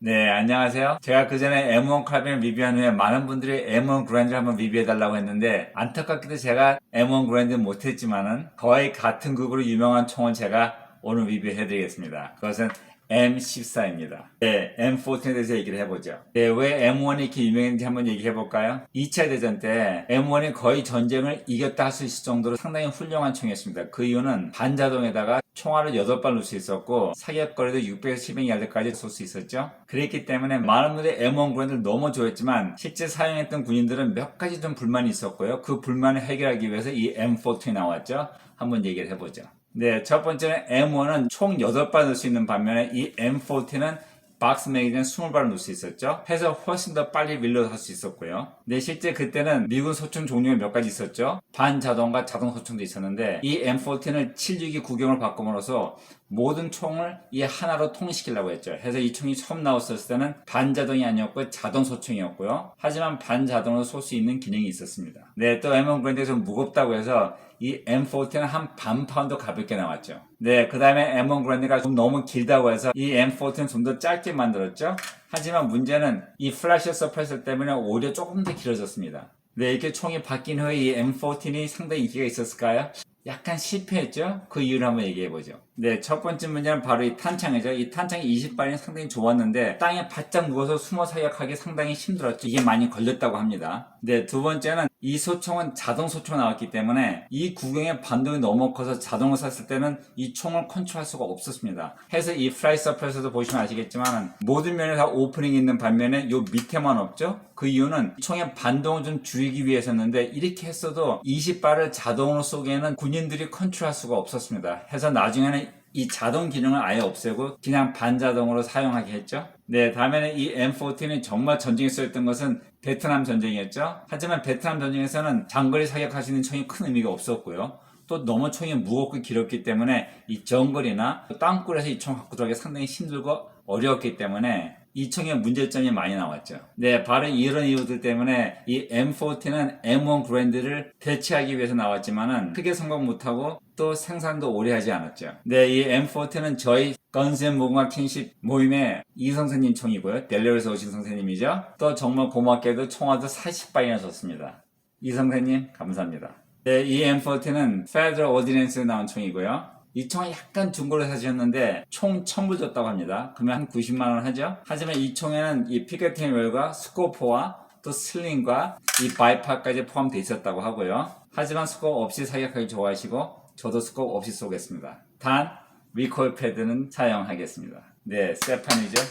네, 안녕하세요. 제가 그 전에 M1 카빈을 리뷰한 후에 많은 분들이 M1 그랜드를 한번 리뷰해달라고 했는데, 안타깝게도 제가 M1 그랜드 못했지만은, 거의 같은 급으로 유명한 총을 제가 오늘 리뷰해드리겠습니다. 그것은 M14입니다. 네, M14에 대해서 얘기를 해보죠. 네, 왜 M1이 이렇게 유명했는지 한번 얘기해볼까요? 2차 대전 때 M1이 거의 전쟁을 이겼다 할 수 있을 정도로 상당히 훌륭한 총이었습니다. 그 이유는 반자동에다가 총알을 8발 놓을 수 있었고 사격거리도 600에서 700야드까지 쏠 수 있었죠. 그랬기 때문에 많은 분들이 M1 그랜드를 너무 좋아했지만 실제 사용했던 군인들은 몇 가지 좀 불만이 있었고요. 그 불만을 해결하기 위해서 이 M14이 나왔죠. 한번 얘기를 해보죠. 네, 첫 번째는 M1은 총 8발 넣을 수 있는 반면에 이 M14는 박스 매기는 20발을 넣을 수 있었죠. 해서 훨씬 더 빨리 밀러 할수 있었고요. 네, 실제 그때는 미군 소총 종류가 몇 가지 있었죠. 반자동과 자동 소총도 있었는데 이 M14는 762 구경을 바꿈으로써 모든 총을 이 하나로 통일시키려고 했죠. 해서 이 총이 처음 나왔을 때는 반자동이 아니었고 자동 소총이었고요. 하지만 반자동으로 쏠 수 있는 기능이 있었습니다. 네, 또 M1 그랜드에서 무겁다고 해서 이 M14는 한 반 파운드 가볍게 나왔죠. 네, 그 다음에 M1 그랜드가 좀 너무 길다고 해서 이 M14는 좀더 짧게 만들었죠. 하지만 문제는 이 플래시 서프레서 때문에 오히려 조금 더 길어졌습니다. 네, 이렇게 총이 바뀐 후에 이 M14이 상당히 인기가 있었을까요? 약간 실패했죠? 그 이유를 한번 얘기해 보죠. 네, 첫 번째 문제는 바로 이 탄창이죠. 이 탄창이 20발이 상당히 좋았는데 땅에 바짝 누워서 숨어 사격하기 상당히 힘들었죠. 이게 많이 걸렸다고 합니다. 네, 두 번째는 이 소총은 자동 소총 나왔기 때문에 이 구경의 반동이 너무 커서 자동으로 쐈을 때는 이 총을 컨트롤할 수가 없었습니다. 해서 이 플라이 서프에서도 보시면 아시겠지만 모든 면에 다 오프닝이 있는 반면에 요 밑에만 없죠? 그 이유는 총의 반동을 좀 줄이기 위해서였는데 이렇게 했어도 20발을 자동으로 쏘기에는 군인들이 컨트롤할 수가 없었습니다. 해서 나중에는 이 자동 기능을 아예 없애고 그냥 반자동으로 사용하게 했죠. 네, 다음에는 이 M14는 정말 전쟁에 쓰였던 것은 베트남 전쟁이었죠. 하지만 베트남 전쟁에서는 장거리 사격하시는 총이 큰 의미가 없었고요. 또 너무 총이 무겁고 길었기 때문에 이 정거리나 땅굴에서 이 총 갖고 들어가기 상당히 힘들고 어려웠기 때문에 이 총의 문제점이 많이 나왔죠. 네, 바로 이런 이유들 때문에 이 M14는 M1 그랜드를 대체하기 위해서 나왔지만은 크게 성공 못하고 또 생산도 오래 하지 않았죠. 네, 이 M14는 저희 건센 무궁화 킹십 모임의 이성선님 총이고요. 델리에서 오신 선생님이죠. 또 정말 고맙게도 총알도 40발이나 줬습니다. 이성선님 감사합니다. 네, 이 M14는 Federal Ordnance에 나온 총이고요. 이 총은 약간 중고로 사주셨는데 총 1000불 줬다고 합니다. 그러면 한 90만원 하죠? 하지만 이 총에는 이 피켓팅 웰과 스코프와 또 슬링과 이 바이파까지 포함되어 있었다고 하고요. 하지만 스코프 없이 사격하기 좋아하시고 저도 스코프 없이 쏘겠습니다. 단 리콜 패드는 사용하겠습니다. 네, 세판이죠?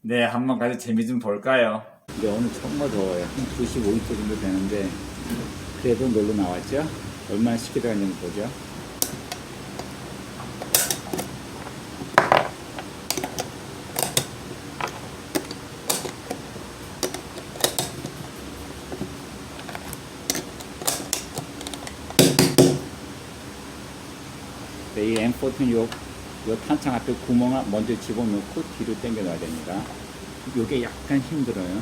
네, 한번 가서 재미 좀 볼까요? 네, 오늘 정말 더워요. 한 95도 정도 되는데 그래도 놀러 나왔죠? 얼마나 쉽게 들어갔는지 보죠. 이 M14 요, 요 탄창 앞에 구멍을 먼저 집어넣고 뒤로 당겨 놔야 됩니다. 요게 약간 힘들어요.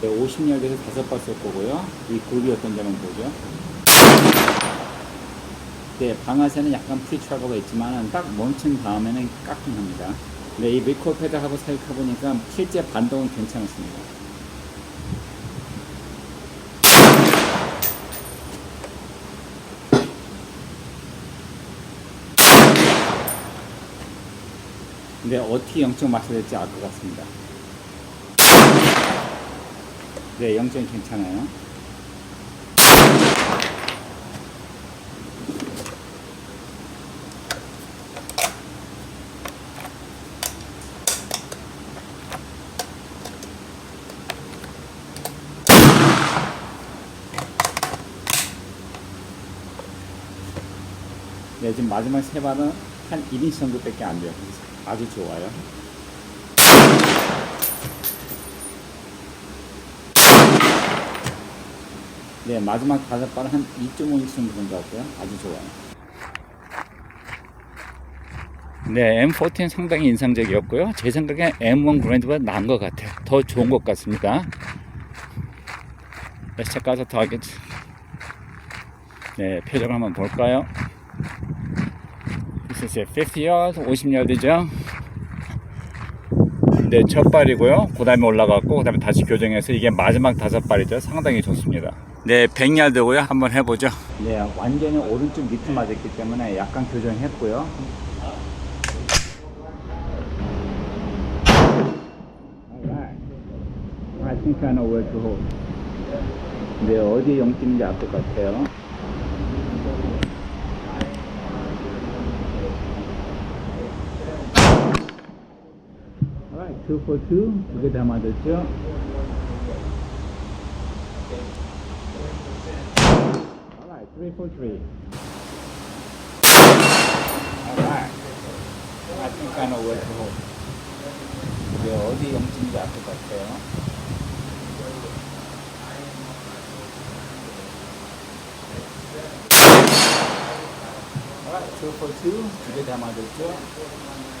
네, 50야드에서 다섯 발쓸 거고요. 이 굴이 어떤 점은 보죠. 네, 방아쇠는 약간 프리트라고가 있지만 딱 멈춘 다음에는 까꿍합니다. 네, 이 리콜 패드하고 사용해보니까 실제 반동은 괜찮았습니다. 근데 어떻게 0점 맞춰야 될지 알 것 같습니다. 네, 0점 괜찮아요. 네, 지금 마지막 세 발은 한 1인치 정도밖에 안 돼요. 아주 좋아요. 네, 마지막 다섯 발은 한 2.5인치 정도 된것 같고요. 아주 좋아요. 네, M14 상당히 인상적이었고요. 제 생각에 M1 그랜드보다 나은 것 같아요. 더 좋은 것 같습니다. 네, 가서 더 하겠지. 네, 표정 한번 볼까요? 글쎄 50야드 50야드죠 네, 첫 발이고요. 그 다음에 올라갔고, 그 다음에 다시 교정해서 이게 마지막 다섯 발이죠. 상당히 좋습니다. 네, 100야드고요. 한번 해보죠. 네, 완전히 오른쪽 밑에 맞았기 때문에 약간 교정했고요. 네, 어디에 영점인지 알 것 같아요. Alright, two for two. 두 개 다 맞았죠? Alright, three for three. Alright. I think I know where to hold. 이게 어디 영점인지 알 것 같아요. Alright, two for two. 두 개 다 맞았죠?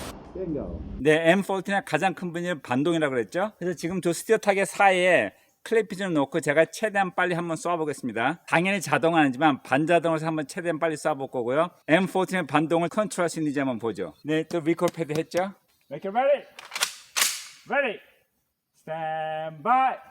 땡겨. 네, M14의 가장 큰 분이 반동이라고 그랬죠. 그래서 지금 두 스티어 타겟 사이에 클래피즈를 놓고 제가 최대한 빨리 한번 쏴보겠습니다. 당연히 자동 아니지만 반자동으로 한번 최대한 빨리 쏴볼 거고요. M14의 반동을 컨트롤 할 수 있는지 한번 보죠. 네, 또 리콜 패드 했죠. Make it ready. Ready. Stand by.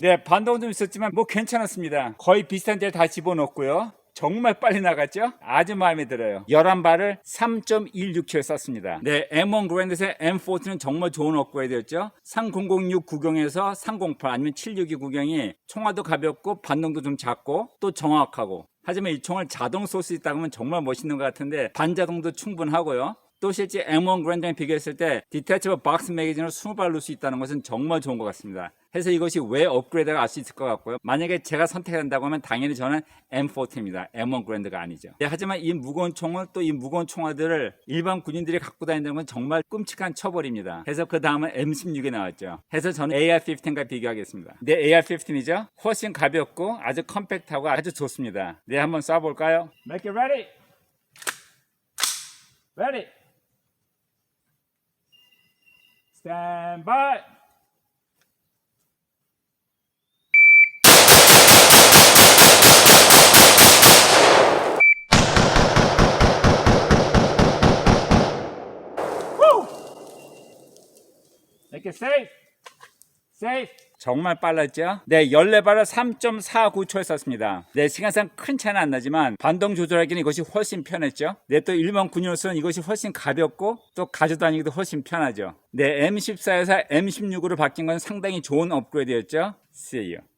네, 반동 좀 있었지만 뭐 괜찮았습니다. 거의 비슷한 데를 다 집어넣었고요. 정말 빨리 나갔죠? 아주 마음에 들어요. 11발을 3.16km 쐈습니다. 네, M1 그랜드의 M40는 정말 좋은 업그레이드였죠? 3006 구경에서 308 아니면 762 구경이 총알도 가볍고 반동도 좀 작고 또 정확하고 하지만 이 총을 자동 쏠 수 있다고 하면 정말 멋있는 것 같은데 반자동도 충분하고요. 또 실제 M1 그랜드랑 비교했을 때 디테치버 박스 매거진으로 20발 넣을 수 있다는 것은 정말 좋은 것 같습니다. 해서 이것이 왜 업그레이드가 알 수 있을 것 같고요. 만약에 제가 선택한다고 하면 당연히 저는 M40입니다. M1 그랜드가 아니죠. 네, 하지만 이 무거운 총을 또 이 무거운 총알들을 일반 군인들이 갖고 다니는 건 정말 끔찍한 처벌입니다. 해서 그 다음은 M16이 나왔죠. 해서 저는 AR-15과 비교하겠습니다. 네, AR-15이죠. 훨씬 가볍고 아주 컴팩트하고 아주 좋습니다. 네, 한번 쏴볼까요? Make it ready. Ready. Stand by. Woo! Make it safe. Safe. 정말 빨랐죠? 네, 14발을 3.49초에 썼습니다. 네, 시간상 큰 차이는 안 나지만 반동 조절하기는 이것이 훨씬 편했죠? 네, 또 일반 군용으로서는 이것이 훨씬 가볍고 또 가져다니기도 훨씬 편하죠. 네, M14에서 M16으로 바뀐 건 상당히 좋은 업그레이드였죠? See you.